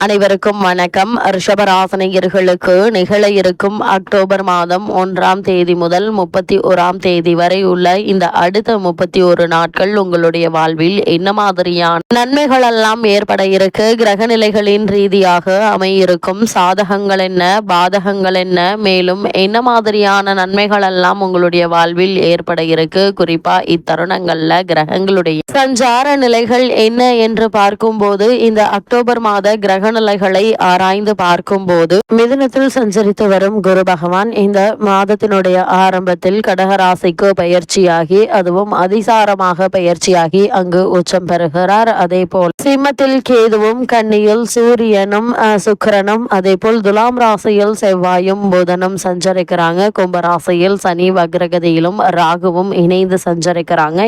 அனைவருக்கும் வணக்கம். ரிஷபராசனையர்களுக்கு நிகழ இருக்கும் அக்டோபர் மாதம் ஒன்றாம் தேதி முதல் முப்பத்தி ஓராம் தேதி வரை உள்ள இந்த அடுத்த முப்பத்தி ஒரு நாட்கள் உங்களுடைய வாழ்வில் என்ன மாதிரியான நன்மைகள் எல்லாம் ஏற்பட இருக்கு? கிரக நிலைகளின் ரீதியாக அமையிருக்கும் சாதகங்கள் என்ன? பாதகங்கள் என்ன? மேலும் என்ன மாதிரியான நன்மைகள் எல்லாம் உங்களுடைய வாழ்வில் ஏற்பட இருக்கு? குறிப்பா இத்தருணங்கள்ல கிரகங்களுடைய சஞ்சார நிலைகள் என்ன என்று பார்க்கும்போது இந்த அக்டோபர் மாத கிரக நிலைகளை ஆராய்ந்து பார்க்கும்போது மிதுனத்தில் சஞ்சரித்து வரும் குரு பகவான் இந்த மாதத்தினுடைய ஆரம்பத்தில் கடகராசிக்கு பயிற்சியாகி அதுவும் அதிசாரமாக பயிற்சியாகி அங்கு உச்சம் பெறுகிறார். அதே போல் சிம்மத்தில் கேதுவும் கன்னியில் சூரியனும் சுக்கரனும் அதே போல் துலாம் ராசியில் செவ்வாயும் புதனும் சஞ்சரிக்கிறாங்க. கும்ப ராசியில் சனி வக்ரகதியிலும் ராகுவும் இணைந்து சஞ்சரிக்கிறாங்க.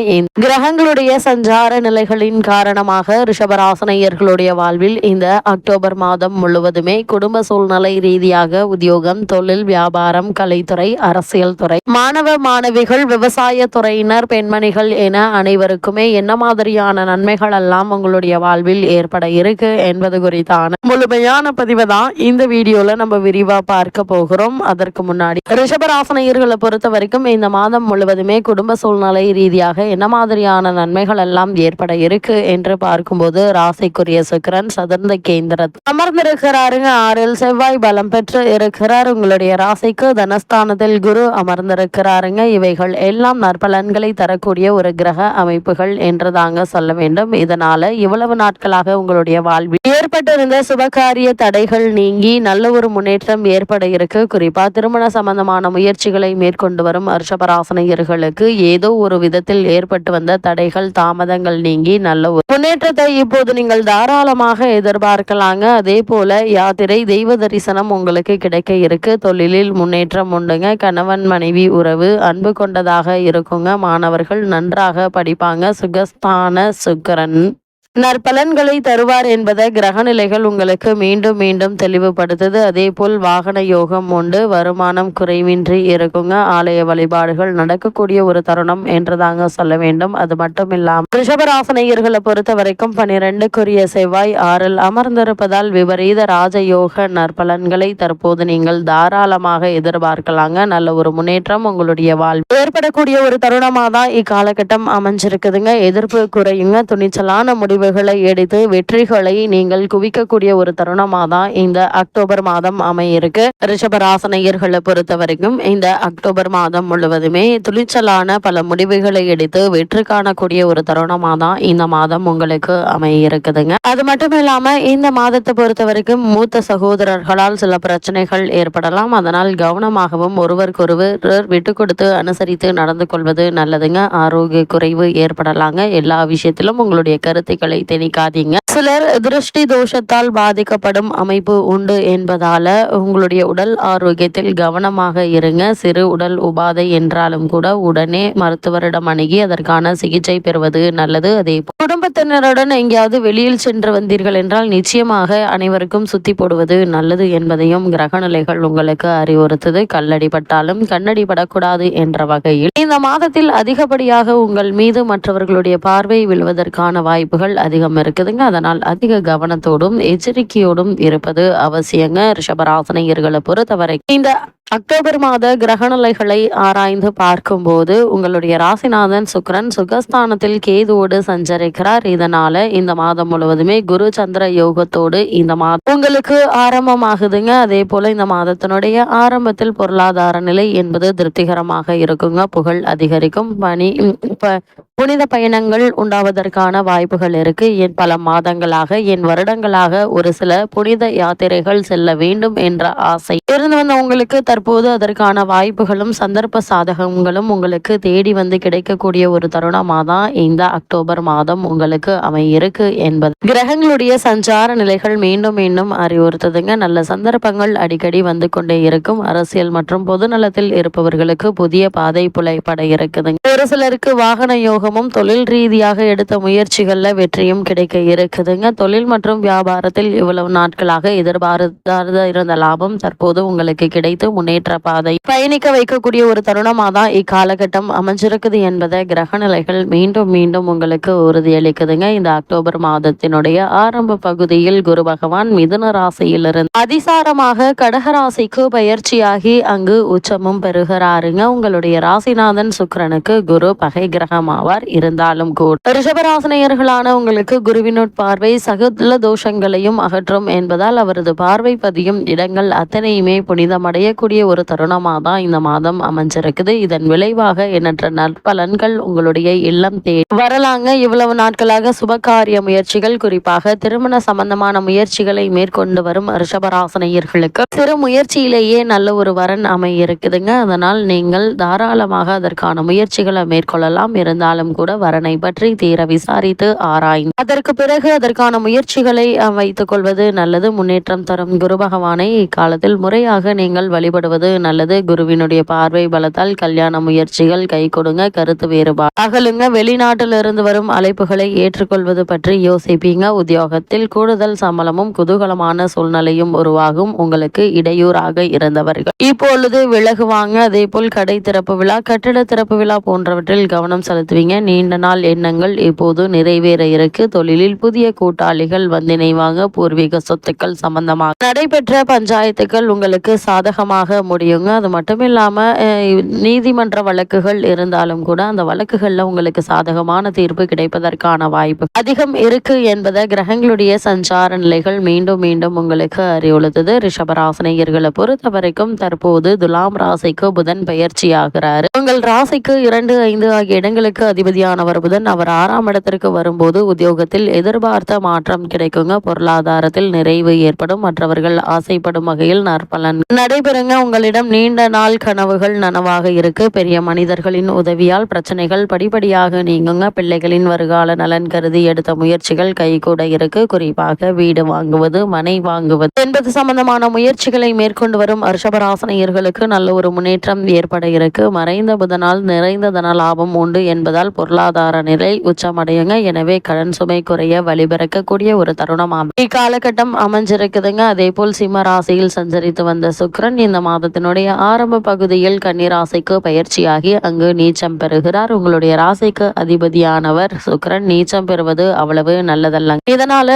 கிரகங்களுடைய சஞ்சார நிலைகளின் காரணமாக ரிஷபராசனையர்களுடைய வாழ்வில் இந்த அக்டோபர் அக்டோபர் மாதம் முழுவதுமே குடும்ப சூழ்நிலை ரீதியாக உத்தியோகம் தொழில் வியாபாரம் கலைத்துறை அரசியல் துறை மாணவ மாணவிகள் விவசாய துறையினர் பெண்மணிகள் என அனைவருக்குமே என்ன மாதிரியான நன்மைகள் எல்லாம் உங்களுடைய வாழ்வில் ஏற்பட இருக்கு என்பது குறித்தான முழுமையான பதிவு தான் இந்த வீடியோல நம்ம விரிவா பார்க்க போகிறோம். அதற்கு முன்னாடி ரிஷபராசனையர்களை பொறுத்த வரைக்கும் இந்த மாதம் முழுவதுமே குடும்ப சூழ்நிலை ரீதியாக என்ன மாதிரியான நன்மைகள் எல்லாம் ஏற்பட இருக்கு என்று பார்க்கும்போது ராசிக்குரிய சுக்கிரன் சதுர்ந்த கேந்திரத்தில் அமர்ந்திருக்கிறாருங்க. ஆறில் செவ்வாய் பலம் பெற்று இருக்கிறார். உங்களுடைய ராசிக்கு தனஸ்தானத்தில் குரு அமர்ந்திருக்கிறாருங்க. இவைகள் எல்லாம் நற்பலன்களை தரக்கூடிய ஒரு கிரக அமைப்புகள் என்று தாங்க சொல்ல வேண்டும். இதனால இவ்வளவு நாட்களாக உங்களுடைய வாழ்வில் ஏற்பட்டிருந்த சுபகாரிய தடைகள் நீங்கி நல்ல ஒரு முன்னேற்றம் ஏற்பட இருக்கு. குறிப்பா திருமண சம்பந்தமான முயற்சிகளை மேற்கொண்டு வரும் அர்ஷபராசனையர்களுக்கு ஏதோ ஒரு விதத்தில் ஏற்பட்டு வந்த தடைகள் தாமதங்கள் நீங்கி நல்ல ஒரு முன்னேற்றத்தை இப்போது நீங்கள் தாராளமாக எதிர்பார்க்கலாம். எதிர்பார்க்கலாங்க அதே போல யாத்திரை தெய்வ தரிசனம் உங்களுக்கு கிடைக்க இருக்கு. தொழிலில் முன்னேற்றம் உண்டுங்க. கணவன் மனைவி உறவு அன்பு கொண்டதாக இருக்குங்க. மாணவர்கள் நன்றாக படிப்பாங்க. சுகஸ்தான சுக்கரன். நற்பலன்களை தருவார் என்பதை கிரகநிலைகள் உங்களுக்கு மீண்டும் மீண்டும் தெளிவுபடுத்துது. அதே போல் வாகன யோகம் உண்டு. வருமானம் குறைவின்றி இருக்குங்க. ஆலய வழிபாடுகள் நடக்கக்கூடிய ஒரு தருணம் என்றுதாங்க சொல்ல வேண்டும். அது மட்டும் இல்லாமல் ரிஷபராசனையர்களை பொறுத்த வரைக்கும் பனிரெண்டுக்குரிய செவ்வாய் ஆறில் அமர்ந்திருப்பதால் விபரீத ராஜயோக நற்பலன்களை தற்போது நீங்கள் தாராளமாக எதிர்பார்க்கலாங்க. நல்ல ஒரு முன்னேற்றம் உங்களுடைய வாழ்வு ஏற்படக்கூடிய ஒரு தருணமாக தான் இக்காலகட்டம் அமைஞ்சிருக்குதுங்க. எதிர்ப்பு குறையுங்க. துணிச்சலான முடிவு முடிவுகளை எடுத்து வெற்றிகளை நீங்கள் குவிக்கக்கூடிய ஒரு தருணமாக தான் இந்த அக்டோபர் மாதம் அமையிருக்கு. ரிஷபராசனையர்களை பொறுத்த வரைக்கும் இந்த அக்டோபர் மாதம் முழுவதுமே துணிச்சலான பல முடிவுகளை எடுத்து வெற்றி காணக்கூடிய ஒரு தருணமாக தான் இந்த மாதம் உங்களுக்கு அமையிருக்குதுங்க. அது மட்டும் இல்லாம இந்த மாதத்தை பொறுத்த வரைக்கும் மூத்த சகோதரர்களால் சில பிரச்சனைகள் ஏற்படலாம். அதனால் கவனமாகவும் ஒருவருக்கொருவர் விட்டு கொடுத்து அனுசரித்து நடந்து கொள்வது நல்லதுங்க. ஆரோக்கிய குறைவு ஏற்படலாங்க. எல்லா விஷயத்திலும் உங்களுடைய கருத்துக்களை திணிக்காதீங்க சிலர் திருஷ்டி தோஷத்தால் பாதிக்கப்படும் அமைப்பு உண்டு என்பதால உங்களுடைய உடல் ஆரோக்கியத்தில் கவனமாக இருங்க. சிறு உடல் உபாதை என்றாலும் கூட உடனே மருத்துவரிடம் அணுகி அதற்கான சிகிச்சை பெறுவது நல்லது. அதே குடும்பத்தினருடன் எங்கேயாவது வெளியில் சென்று வந்தீர்கள் என்றால் நிச்சயமாக அனைவருக்கும் சுத்தி போடுவது நல்லது என்பதையும் கிரகநிலைகள் உங்களுக்கு அறிவுறுத்துது. கல்லடிப்பட்டாலும் கண்ணடி படக்கூடாது என்ற வகையில். இந்த மாதத்தில் அதிகப்படியாக உங்கள் மீது மற்றவர்களுடைய பார்வை விழுவதற்கான வாய்ப்புகள் அதிகம் இருக்குதுங்க. அதனால் அதிக கவனத்தோடும் எச்சரிக்கையோடும் இருப்பது அவசியங்க. ரிஷபராசனையர்களை பொறுத்தவரை இந்த அக்டோபர் மாத கிரகநிலைகளை ஆராய்ந்து பார்க்கும்போது உங்களுடைய ராசிநாதன் சுக்ரன் சுகஸ்தானத்தில் கேதுவோடு சஞ்சரிக்கிறார். இதனால இந்த மாதம் முழுவதுமே குரு சந்திர யோகத்தோடு இந்த மாதம் உங்களுக்கு ஆரம்பமாகுதுங்க. அதே போல இந்த மாதத்தினுடைய ஆரம்பத்தில் பொருளாதார நிலை என்பது திருப்திகரமாக இருக்குங்க. புகழ் அதிகரிக்கும். பணி புனித பயணங்கள் உண்டாவதற்கான வாய்ப்புகள் இருக்கு. என் பல மாதங்களாக என் வருடங்களாக ஒரு சில புனித யாத்திரைகள் செல்ல வேண்டும் என்ற ஆசை இருந்து வந்த உங்களுக்கு தற்போது அதற்கான வாய்ப்புகளும் சந்தர்ப்ப சாதகங்களும் உங்களுக்கு தேடி வந்து கிடைக்கக்கூடிய ஒரு தருணமாக தான் இந்த அக்டோபர் மாதம் உங்களுக்கு அமையிருக்கு என்பது. கிரகங்களுடைய சஞ்சார நிலைகள் மீண்டும் மீண்டும் அறிவுறுத்துதுங்க. நல்ல சந்தர்ப்பங்கள் அடிக்கடி வந்து கொண்டே இருக்கும். அரசியல் மற்றும் பொதுநலத்தில் இருப்பவர்களுக்கு புதிய பாதை புலைப்பட இருக்குதுங்க. ஒரு சிலருக்கு வாகன யோகமும் தொழில் ரீதியாக எடுத்த முயற்சிகள்ல வெற்றியும் கிடைக்க இருக்குதுங்க. தொழில் மற்றும் வியாபாரத்தில் இவ்வளவு நாட்களாக எதிர்பார்த்தாத இருந்த லாபம் தற்போது உங்களுக்கு கிடைத்து முன்னே முன்னேற்ற பாதை. பயணிக்க வைக்கக்கூடிய ஒரு தருணமாக தான் இக்காலகட்டம் அமைஞ்சிருக்குது என்பதை கிரக நிலைகள் மீண்டும் மீண்டும் உங்களுக்கு உறுதியளிக்குதுங்க. இந்த அக்டோபர் மாதத்தினுடைய ஆரம்ப பகுதியில் குரு பகவான் மிதுன ராசியிலிருந்து அதிசாரமாக கடகராசிக்கு பயிற்சியாகி அங்கு உச்சமும் பெறுகிறாருங்க. உங்களுடைய ராசிநாதன் சுக்கரனுக்கு குரு பகை கிரகமாவார் இருந்தாலும் கூட. ரிஷபராசினியர்களான உங்களுக்கு குருவினுட் பார்வை சகுல தோஷங்களையும் அகற்றும் என்பதால் அவரது பார்வை பதியும் இடங்கள் அத்தனையுமே புனிதமடையக்கூடிய ஒரு தருணமாக தான் இந்த மாதம் அமைஞ்சிருக்குது. இதன் விளைவாக எண்ணற்ற நற்பலன்கள் உங்களுடைய இல்லம் தேடி வரலாங்க. இவ்வளவு நாட்களாக சுபகாரிய முயற்சிகள் குறிப்பாக திருமண சம்பந்தமான முயற்சிகளை மேற்கொண்டு வரும் ரிஷபராசனையர்களுக்கு சிறு முயற்சியிலேயே நல்ல ஒரு வரன் அமை இருக்குதுங்க அதனால் நீங்கள் தாராளமாக அதற்கான முயற்சிகளை மேற்கொள்ளலாம். இருந்தாலும் கூட வரனை பற்றி தீர விசாரித்து ஆராய்ந்து அதற்கு பிறகு அதற்கான முயற்சிகளை வைத்துக் கொள்வது நல்லது. முன்னேற்றம் தரும் குரு பகவானை இக்காலத்தில் முறையாக நீங்கள் வழிபடுவது நல்லது. குருவினுடைய பார்வை பலத்தால் கல்யாண முயற்சிகள் கை கொடுங்க கருத்து வேறுபாடு. அகலுங்க வெளிநாட்டிலிருந்து வரும் அழைப்புகளை ஏற்றுக்கொள்வது பற்றி யோசிப்பீங்க. உத்தியோகத்தில் கூடுதல் சம்பளமும் குதூகலமான சூழ்நிலையும் உருவாகும். உங்களுக்கு இடையூறாக இருந்தவர்கள். இப்பொழுது விலகுவாங்க அதே போல் கடை திறப்பு விழா கட்டிட திறப்பு விழா போன்றவற்றில் கவனம் செலுத்துவீங்க. நீண்ட நாள் எண்ணங்கள் இப்போது நிறைவேற இருக்கு. தொழிலில் புதிய கூட்டாளிகள் வந்து இணைவாங்க. பூர்வீக சொத்துக்கள் சம்பந்தமாக. நடைபெற்ற பஞ்சாயத்துக்கள் உங்களுக்கு சாதகமாக முடியுங்க. அது மட்டும் இல்லாமல் நீதிமன்ற வழக்குகள் இருந்தாலும் கூட அந்த வழக்குகளில் உங்களுக்கு சாதகமான தீர்ப்பு கிடைப்பதற்கான வாய்ப்பு அதிகம் இருக்கு என்பதை கிரகங்களுடைய சஞ்சார நிலைகள் மீண்டும் மீண்டும் உங்களுக்கு அறிவுறுத்துது. ரிஷபராசனையர்களை பொறுத்த வரைக்கும் தற்போது துலாம் ராசிக்கு புதன் பயிற்சியாகிறாரு உங்கள் ராசிக்கு இரண்டு ஐந்து ஆகிய இடங்களுக்கு அதிபதியானவர் புதன். அவர் ஆறாம் இடத்திற்கு வரும்போது உத்தியோகத்தில் எதிர்பார்த்த மாற்றம் கிடைக்குங்க. பொருளாதாரத்தில் நிறைவு ஏற்படும். மற்றவர்கள் ஆசைப்படும் வகையில் நற்பலன் நடைபெறுங்க. உங்களிடம் நீண்ட நாள் கனவுகள் நனவாக இருக்கு. பெரிய மனிதர்களின் உதவியால் பிரச்சனைகள் படிப்படியாக நீங்குங்க. பிள்ளைகளின் வருகால நலன் கருதி எடுத்த முயற்சிகள் கைகூட இருக்கு. குறிப்பாக வீடு வாங்குவது மனை வாங்குவது. என்பது சம்பந்தமான முயற்சிகளை மேற்கொண்டு வரும் ரிஷபராசனையர்களுக்கு நல்ல ஒரு முன்னேற்றம் ஏற்பட இருக்கு. மறைந்த புதனால் நிறைந்த தன லாபம் உண்டு என்பதால் பொருளாதார நிலை உச்சமடையுங்க. எனவே கடன் சுமை குறைய வழிபிறக்கக்கூடிய ஒரு தருணமாகும். இக்காலகட்டம் அமைஞ்சிருக்குதுங்க. அதே போல் சிம்ம ராசியில் சஞ்சரித்து வந்த சுக்கிரன் இந்த மாதத்தினுடைய ஆரம்ப பகுதியில் கண்ணீர் ஆசைக்கு பயிற்சியாகி அங்கு நீச்சம் பெறுகிறார். உங்களுடைய ராசிக்கு அதிபதியானவர் சுக்கிரன். நீச்சம் பெறுவது அவ்வளவு நல்லதல்ல. இதனால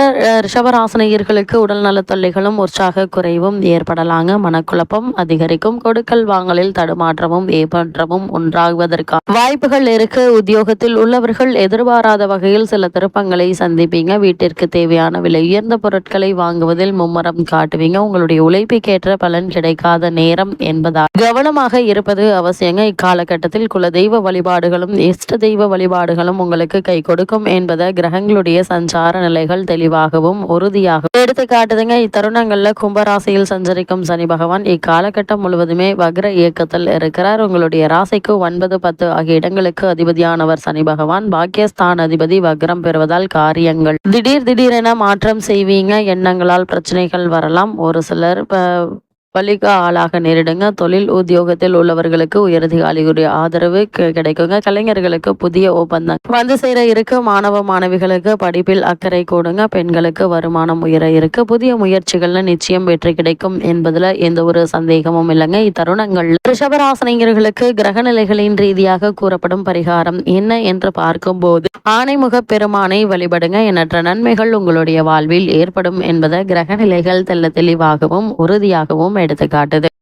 ரிஷபராசனையர்களுக்கு உடல் நல தொல்லைகளும் உற்சாக குறைவும் ஏற்படலாங்க. மனக்குழப்பம் அதிகரிக்கும். கொடுக்கல் வாங்கலில் தடுமாற்றமும் ஏமாற்றமும் உண்டாகுவதற்கான வாய்ப்புகள் இருக்கு. உத்தியோகத்தில் உள்ளவர்கள் எதிர்பாராத வகையில் சில திருப்பங்களை சந்திப்பீங்க. வீட்டிற்கு தேவையான விலை உயர்ந்த பொருட்களை வாங்குவதில் மும்முரம் காட்டுவீங்க. உங்களுடைய உழைப்புக்கேற்ற பலன் கிடைக்காத நேரம் நேரம் என்பதால் கவனமாக இருப்பது அவசியங்க. இக்காலகட்டத்தில் குலதெய்வ வழிபாடுகளும் இஷ்ட தெய்வ வழிபாடுகளும் உங்களுக்கு கை கொடுக்கும் என்பதை கிரகங்களுடைய சஞ்சார நிலைகள் தெளிவாகவும் உறுதியாகவும் எடுத்து காட்டுதுங்க இத்தருணங்கள்ல கும்பராசியில் சஞ்சரிக்கும் சனி பகவான் இக்காலகட்டம் முழுவதுமே வக்ர இயக்கத்தில் இருக்கிறார். உங்களுடைய ராசிக்கு ஒன்பது பத்து ஆகிய இடங்களுக்கு அதிபதியானவர் சனி பகவான். பாக்கியஸ்தான் அதிபதி வக்ரம் பெறுவதால் காரியங்கள் திடீர் திடீரென மாற்றம் செய்வீங்க. எண்ணங்களால் பிரச்சனைகள் வரலாம். ஒரு சிலர் பள்ளிக்கு ஆளாக நேரிடுங்க. தொழில் உத்தியோகத்தில் உள்ளவர்களுக்கு உயரதிகாரிகளுடைய ஆதரவு கிடைக்குங்க. கலைஞர்களுக்கு புதிய ஒப்பந்தம் வந்து சேர இருக்கு. மாணவ மாணவிகளுக்கு படிப்பில் அக்கறை கூடுங்க. பெண்களுக்கு வருமானம் உயர இருக்கு. புதிய முயற்சிகள்ல நிச்சயம் வெற்றி கிடைக்கும் என்பதுல எந்த ஒரு சந்தேகமும் இல்லைங்க. இத்தருணங்கள் ரிஷபராசனிகர்களுக்கு கிரகநிலைகளின் ரீதியாக கூறப்படும் பரிகாரம் என்ன என்று பார்க்கும்போது ஆணைமுக பெருமானை வழிபடுங்க. எண்ணற்ற நன்மைகள் உங்களுடைய வாழ்வில் ஏற்படும் என்பதை கிரகநிலைகள் தெள்ள தெளிவாகவும் உறுதியாகவும் எடுத்து காட்டுது